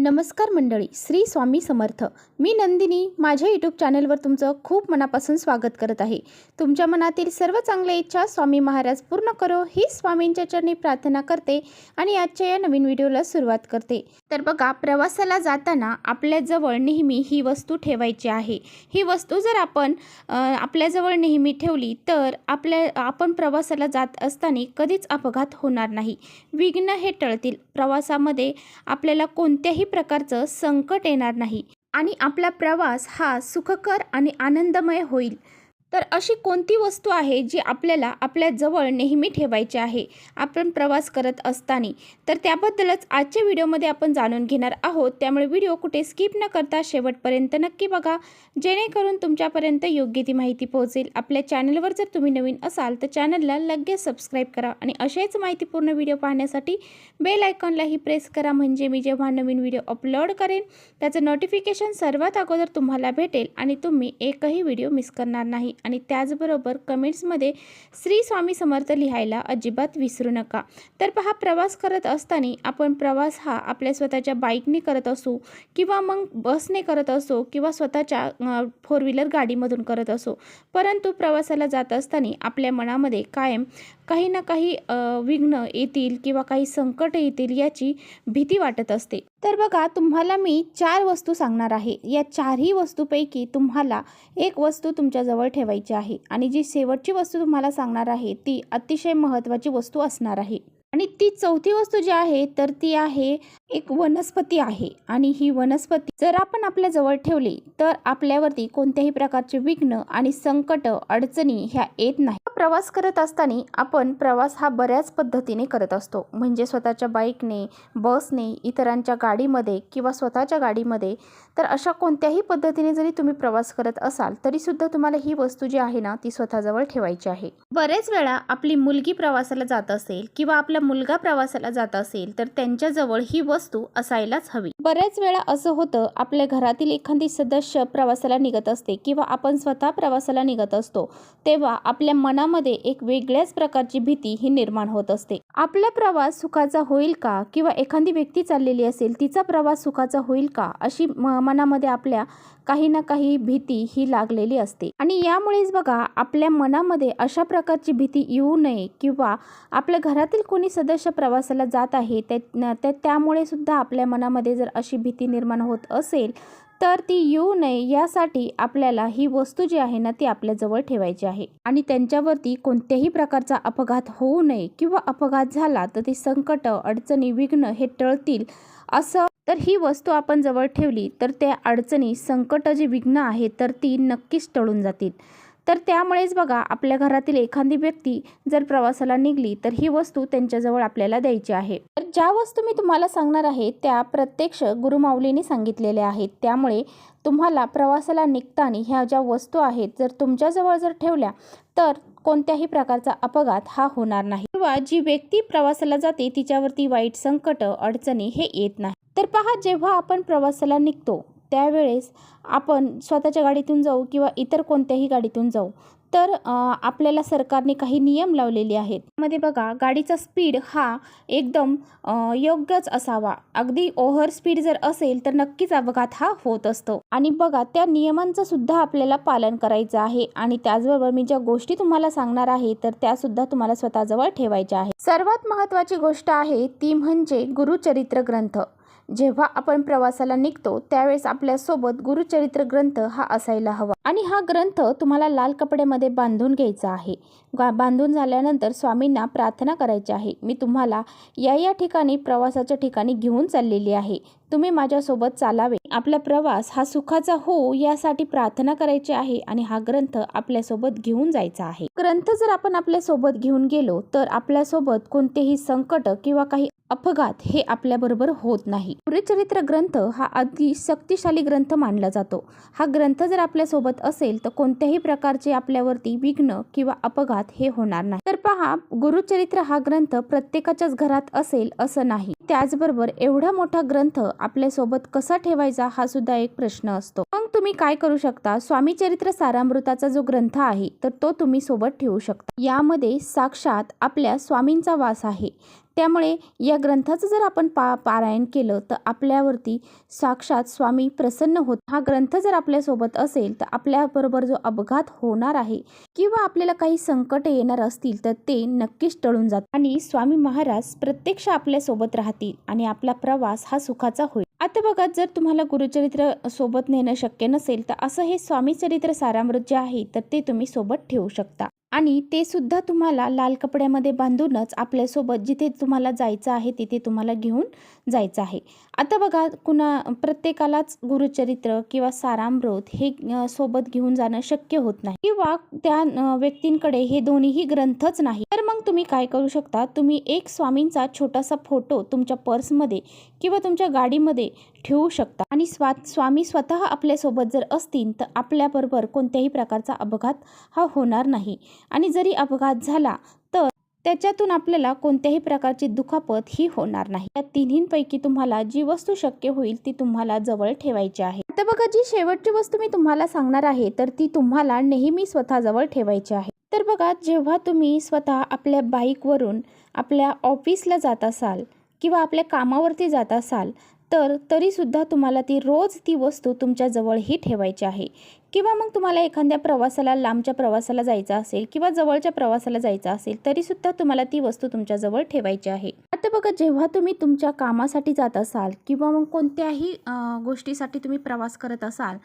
नमस्कार मंडळी श्री स्वामी समर्थ. मी नंदिनी माझ्या यूट्यूब चॅनलवर तुमचं खूप मनापासून स्वागत करत आहे. तुमच्या मनातील सर्व चांगल्या इच्छा स्वामी महाराज पूर्ण करो ही स्वामींच्या चरणी प्रार्थना करते आणि आजच्या या नवीन व्हिडिओला सुरुवात करते. तर बघा प्रवासाला जाताना आपल्याजवळ नेहमी ही वस्तू ठेवायची आहे. ही वस्तू जर आपण आपल्याजवळ नेहमी ठेवली तर आपल्या आपण प्रवासाला जात असताना कधीच अपघात होणार नाही. विघ्न हे टळतील. प्रवासामध्ये आपल्याला कोणत्याही प्रकारचं संकट येणार नाही आणि आपला प्रवास हा सुखकर आणि आनंदमय होईल. तर अशी कोणती वस्तू आहे जी आपल्याला आपल्या जवळ नेहमी ठेवायची आहे? आपण प्रवास करत असताना. तर त्याबद्दलच आजच्या व्हिडिओमध्ये आपण जाणून घेणार आहोत. त्यामुळे व्हिडिओ कुठे स्किप न करता शेवटपर्यंत नक्की बघा. जेणेकरून तुमच्यापर्यंत योग्य ती माहिती पोहोचेल. आपल्या चॅनलवर जर तुम्ही नवीन असाल तर चॅनलला लगेच सबस्क्राईब करा आणि असेच माहितीपूर्ण व्हिडिओ पाहण्यासाठी बेल आयकॉनलाही प्रेस करा. म्हणजे मी जेव्हा नवीन व्हिडिओ अपलोड करेन त्याचं नोटिफिकेशन सर्वात अगोदर तुम्हाला भेटेल आणि तुम्ही एकही व्हिडिओ मिस करणार नाही. आणि त्याचबरोबर कमेंट्समध्ये श्री स्वामी समर्थ लिहायला अजिबात विसरू नका. तर पहा प्रवास करत असताना आपण प्रवास हा आपल्या स्वतःच्या बाईकने करत असू किंवा मग बसने करत असो किंवा स्वतःच्या फोर व्हीलर गाडीमधून करत असो परंतु प्रवासाला जात असताना आपल्या मनामध्ये कायम काही ना काही विघ्न येतील किंवा काही संकट येतील याची भीती वाटत असते. तर बघा तुम्हाला मी चार वस्तू सांगणार आहे. या चारही वस्तूपैकी तुम्हाला एक वस्तू तुमच्याजवळ ठेवायची आहे. आणि जी शेवटची वस्तू तुम्हाला सांगणार आहे ती अतिशय महत्त्वाची वस्तू असणार आहे. आणि ती चौथी वस्तू जी आहे तर ती आहे एक वनस्पती आहे. आणि ही वनस्पती जर आपण आपल्या जवळ ठेवली तर आपल्यावरती कोणत्याही प्रकारचे विघ्न आणि संकट अडचणी ह्या येत नाही प्रवास करत असताना आपण प्रवास हा बऱ्याच पद्धतीने करत असतो. म्हणजे स्वतःच्या बाईकने बसने इतरांच्या गाडीमध्ये किंवा स्वतःच्या गाडीमध्ये. तर अशा कोणत्याही पद्धतीने जरी तुम्ही प्रवास करत असाल तरी सुद्धा तुम्हाला ही वस्तू जी आहे ना ती स्वतःजवळ ठेवायची आहे. बऱ्याच वेळा आपली मुलगी प्रवासाला जात असेल किंवा आपला मुलगा प्रवासाला जात असेल तर त्यांच्याजवळ ही वस्तू असायलाच हवी. बऱ्याच वेळा असं होतं आपल्या घरातील एखादी सदस्य प्रवासाला निघत असते किंवा आपण स्वतः प्रवासाला निघत असतो तेव्हा आपल्या मनामध्ये एक वेगळ्याच प्रकारची भीती ही निर्माण होत असते. आपला प्रवास सुखाचा होईल का? किंवा एखादी व्यक्ती चाललेली असेल तिचा प्रवास सुखाचा होईल का? अशी मनामध्ये आपल्या काही ना काही भीती ही लागलेली असते. आणि यामुळेच बघा आपल्या मनामध्ये अशा प्रकारची भीती येऊ नये किंवा आपल्या घरातील कोणी सदस्य प्रवासाला जात आहे त्या- त्यामुळे सुद्धा आपल्या मनामध्ये जर अशी भीती निर्माण होत असेल तर ती येऊ नये यासाठी आपल्याला ही वस्तू जी आहे ना ती आपल्याजवळ ठेवायची आहे. आणि त्यांच्यावरती कोणत्याही प्रकारचा अपघात होऊ नये किंवा अपघात झाला तर ते संकट अडचणी विघ्न हे टळतील असं तर ही वस्तू आपण जवळ ठेवली तर त्या अडचणी संकट जी विघ्न आहेत तर ती नक्कीच टळून जातील. तर त्यामुळेच बघा आपल्या घरातील एखादी व्यक्ती जर प्रवासाला निघली तर ही वस्तू त्यांच्याजवळ आपल्याला द्यायची आहे. तर ज्या वस्तू मी तुम्हाला सांगणार आहे त्या प्रत्यक्ष गुरुमाऊलीने सांगितलेल्या आहेत. त्यामुळे तुम्हाला प्रवासाला निघताना ह्या ज्या वस्तू आहेत जर तुमच्याजवळ जर ठेवल्या तर कोणत्याही प्रकारचा अपघात हा होणार नाही. किंवा जी व्यक्ती प्रवासाला जाते तिच्यावरती वाईट संकट अडचणी हे येत नाही. तर पहा जेव्हा आपण प्रवासाला निघतो त्यावेळेस आपण स्वतःच्या गाडीतून जाऊ किंवा इतर कोणत्याही गाडीतून जाऊ. तर आपल्याला सरकारने काही नियम लावलेले आहेत. मध्ये बघा गाडीचा स्पीड हा एकदम योग्यच असावा. अगदी ओव्हर स्पीड जर असेल तर नक्कीच अपघात हा होत असतो. आणि बघा त्या नियमांचं सुद्धा आपल्याला पालन करायचं आहे. आणि त्याचबरोबर मी ज्या गोष्टी तुम्हाला सांगणार आहे तर त्या सुद्धा तुम्हाला स्वतःजवळ ठेवायच्या आहे सर्वात महत्त्वाची गोष्ट आहे ती म्हणजे गुरुचरित्र ग्रंथ. जेव्हा आपण प्रवासाला निघतो त्यावेळेस आपल्यासोबत गुरुचरित्र ग्रंथ हा असायला हवा. आणि हा ग्रंथ तुम्हाला लाल कपड्यामध्ये बांधून घ्यायचा आहे. बांधून झाल्यानंतर स्वामींना प्रार्थना करायची आहे. मी तुम्हाला या या ठिकाणी प्रवासाच्या ठिकाणी घेऊन चाललेली आहे. तुम्ही माझ्यासोबत चालावे. आपला प्रवास हा सुखाचा हो यासाठी प्रार्थना करायची आहे आणि हा ग्रंथ आपल्यासोबत घेऊन जायचा आहे. ग्रंथ जर आपण आपल्यासोबत घेऊन गेलो तर आपल्यासोबत कोणतेही संकट किंवा काही अपघात हे आपल्याबरोबर होत नाही. गुरुचरित्र ग्रंथ हा अगदी शक्तिशाली ग्रंथ मानला जातो. हा ग्रंथ जर आपल्यासोबत असेल तर कोणत्याही प्रकारचे आपल्यावरती विघ्न किंवा अपघात हे होणार नाही. तर पहा गुरुचरित्र हा ग्रंथ प्रत्येकाच्याच घरात असेल असं नाही. त्याचबरोबर एवढा मोठा ग्रंथ आपल्यासोबत कसा ठेवायचा हा सुद्धा एक प्रश्न असतो. मग तुम्ही काय करू शकता? स्वामी चरित्र सारामृताचा जो ग्रंथ आहे तर तो तुम्ही सोबत ठेवू शकता. यामध्ये साक्षात आपल्या स्वामींचा वास आहे. त्यामुळे या ग्रंथाचं जर आपण पा पारायण केलं तर आपल्यावरती साक्षात स्वामी प्रसन्न होत. हा ग्रंथ जर आपल्यासोबत असेल तर आपल्याबरोबर जो अपघात होणार आहे किंवा आपल्याला काही संकट येणार असतील तर ते नक्कीच टळून जातात आणि स्वामी महाराज प्रत्यक्ष आपल्यासोबत राहतील आणि आपला प्रवास हा सुखाचा होईल. आता बघा जर तुम्हाला गुरुचरित्र सोबत नेणं शक्य नसेल तर असं हे स्वामी चरित्र सारामृत जे आहे तर ते तुम्ही सोबत ठेवू शकता. आणि ते सुद्धा तुम्हाला लाल कपड्यामध्ये बांधूनच आपल्यासोबत जिथे तुम्हाला जायचं आहे तिथे तुम्हाला घेऊन जायचं आहे. आता बघा कुणा प्रत्येकालाच गुरुचरित्र किंवा सारामृत हे सोबत घेऊन जाणं शक्य होत नाही. किंवा त्या व्यक्तींकडे हे दोन्हीही ग्रंथच नाही. तर मग तुम्ही काय करू शकता? तुम्ही एक स्वामींचा छोटासा फोटो तुमच्या पर्समध्ये किंवा तुमच्या गाडीमध्ये ठेवू शकता. आणि स्वा स्वामी स्वतः आपल्यासोबत जर असतील तर आपल्याबरोबर कोणत्याही प्रकारचा अपघात हा होणार नाही. आणि जरी अपघात झाला तर त्याच्यातून आपल्याला कोणत्याही प्रकारची दुखापत ही होणार नाही. या तिन्हींपैकी तुम्हाला जी वस्तू शक्य होईल ती तुम्हाला जवळ ठेवायची आहे. आता बघा जी शेवटची वस्तू मी तुम्हाला सांगणार आहे तर ती तुम्हाला नेहमी स्वतःजवळ ठेवायची आहे. तर बघा जेव्हा तुम्ही स्वतः आपल्या बाईकवरून आपल्या ऑफिसला जात असाल किंवा आपल्या कामावरती जात असाल तर तरीसुद्धा तुम्हाला ती रोज ती वस्तू तुमच्याजवळही ठेवायची आहे. किंवा मग तुम्हाला एखाद्या प्रवासाला लांबच्या प्रवासाला जायचं असेल किंवा जवळच्या प्रवासाला जायचं असेल तरीसुद्धा तुम्हाला ती वस्तू तुमच्याजवळ ठेवायची आहे. आता बघा जेव्हा तुम्ही तुमच्या कामासाठी जात असाल किंवा मग कोणत्याही गोष्टीसाठी तुम्ही प्रवास करत असाल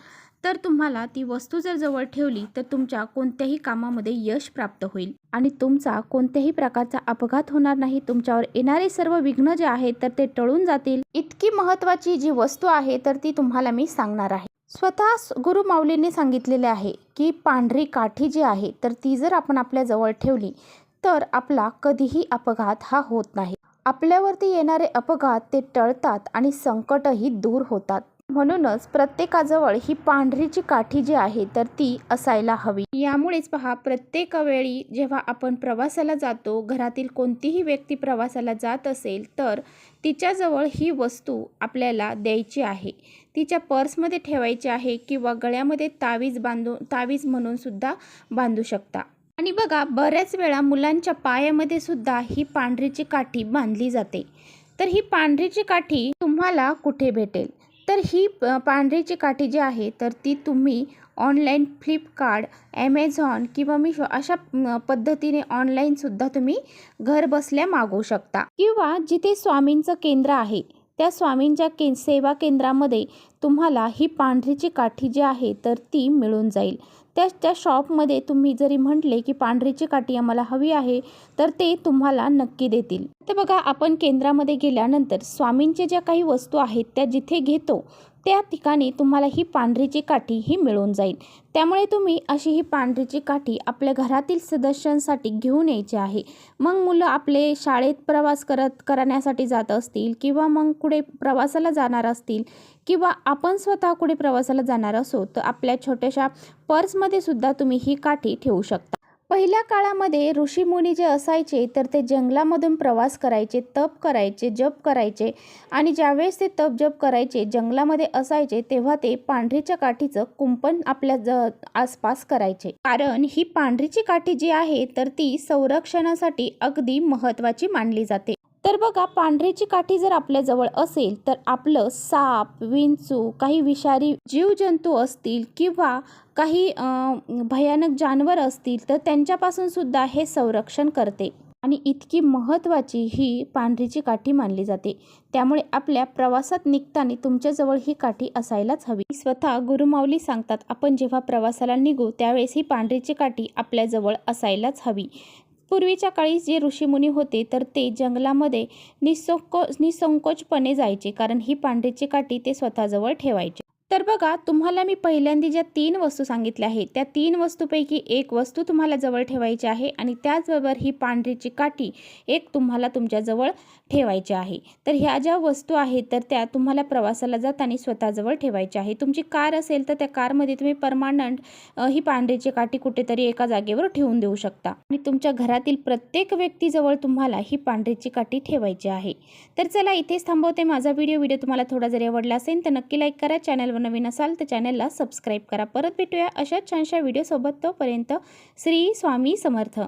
तर तुम्हाला ती वस्तू जर जवळ ठेवली तर तुमच्या कोणत्याही कामामध्ये यश प्राप्त होईल. आणि तुमचा कोणत्याही प्रकारचा अपघात होणार नाही. तुमच्यावर येणारे सर्व विघ्न जे आहेत तर ते टळून जातील. इतकी महत्त्वाची जी वस्तू आहे तर ती तुम्हाला मी सांगणार आहे. स्वतः गुरु माऊलींनी सांगितलेले आहे की पांढरी काठी जी आहे तर ती जर आपण आपल्या जवळ ठेवली तर आपला कधीही अपघात हा होत नाही. आपल्यावरती येणारे अपघात ते टळतात आणि संकटही दूर होतात. म्हणूनच प्रत्येकाजवळ ही पांढरीची काठी जी आहे तर ती असायला हवी. यामुळेच पहा प्रत्येक वेळी जेव्हा आपण प्रवासाला जातो घरातील कोणतीही व्यक्ती प्रवासाला जात असेल तर तिच्याजवळ ही वस्तू आपल्याला द्यायची आहे. तिच्या पर्समध्ये ठेवायची आहे किंवा गळ्यामध्ये तावीज बांधून तावीज म्हणून सुद्धा बांधू शकता. आणि बघा बऱ्याच वेळा मुलांच्या पायामध्ये सुद्धा ही पांढरीची काठी बांधली जाते. तर ही पांढरीची काठी तुम्हाला कुठे भेटेल? तर ही प- पांढरीची काठी जी आहे तर ती तुम्ही ऑनलाईन फ्लिपकार्ट ॲमेझॉन किंवा मिशो अशा पद्धतीने ऑनलाईनसुद्धा तुम्ही घर बसल्या मागवू शकता. किंवा जिथे स्वामींचं केंद्र आहे त्या स्वामींच्या के सेवा केंद्रामध्ये तुम्हाला ही पांढरीची काठी जी आहे तर ती मिळून जाईल. त्या त्या शॉपमध्ये तुम्ही जरी म्हटले की पांढरीची काठी आम्हाला हवी आहे तर ते तुम्हाला नक्की देतील. तर बघा आपण केंद्रामध्ये गेल्यानंतर स्वामींच्या ज्या काही वस्तू आहेत त्या जिथे घेतो त्या ठिकाणी तुम्हाला ही पांढरीची काठी ही मिळून जाईल. त्यामुळे तुम्ही अशी ही पांढरीची काठी आपल्या घरातील सदस्यांसाठी घेऊन यायची आहे. मग मुलं आपले शाळेत प्रवास करत करण्यासाठी जात असतील किंवा मग कुठे प्रवासाला जाणार असतील किंवा आपण स्वतः कुठे प्रवासाला जाणार असो तर आपल्या छोट्याशा पर्समध्ये सुद्धा तुम्ही ही काठी ठेवू शकता. पहिल्या काळामध्ये ऋषीमुनी जे असायचे तर ते जंगलामधून प्रवास करायचे तप करायचे जप करायचे. आणि ज्यावेळेस ते तप जप करायचे जंगलामध्ये असायचे तेव्हा ते पांढरीच्या काठीचं कुंपण आपल्या ज आसपास करायचे. कारण ही पांढरीची काठी जी आहे तर ती संरक्षणासाठी अगदी महत्त्वाची मानली जाते. तर बघा पांढरीची काठी जर आपल्याजवळ असेल तर आपलं साप विंचू काही विषारी जीवजंतू असतील किंवा काही भयानक जानवर असतील तर त्यांच्यापासून सुद्धा हे संरक्षण करते. आणि इतकी महत्त्वाची ही पांढरीची काठी मानली जाते. त्यामुळे आपल्या प्रवासात निघताना तुमच्याजवळ ही काठी असायलाच हवी. स्वतः गुरुमाऊली सांगतात आपण जेव्हा प्रवासाला निघू त्यावेळेस ही पांढरीची काठी आपल्याजवळ असायलाच हवी. पूर्वीच्या काळी जे ऋषीमुनी होते तर ते जंगलामध्ये निसंको निसंकोचपणे जायचे. कारण ही पांढरीची काठी ते स्वतःजवळ ठेवायचे. तर बघा तुम्हाला मी पहिल्यांदा ज्या तीन वस्तू सांगितल्या आहेत त्या तीन वस्तूपैकी एक वस्तू तुम्हाला जवळ ठेवायची आहे आणि त्याचबरोबर ही पांढरीची काठी एक तुम्हाला तुमच्याजवळ ठेवायची आहे. तर ह्या ज्या वस्तू आहेत तर त्या तुम्हाला प्रवासाला जाताना स्वतःजवळ ठेवायच्या आहे तुमची कार असेल तर त्या कारमध्ये तुम्ही परमानंट ही पांढरीची काठी कुठेतरी एका जागेवर ठेवून देऊ शकता. आणि तुमच्या घरातील प्रत्येक व्यक्तीजवळ तुम्हाला ही पांढरीची काठी ठेवायची आहे. तर चला इथेच थांबवते माझा व्हिडिओ. व्हिडिओ तुम्हाला थोडा जरी आवडला असेल तर नक्की लाईक करा. चॅनलवर नवीन असाल तर चॅनलला सबस्क्राईब करा. परत भेटूया अशाच छानशा व्हिडिओसोबत तोपर्यंत श्री स्वामी समर्थ.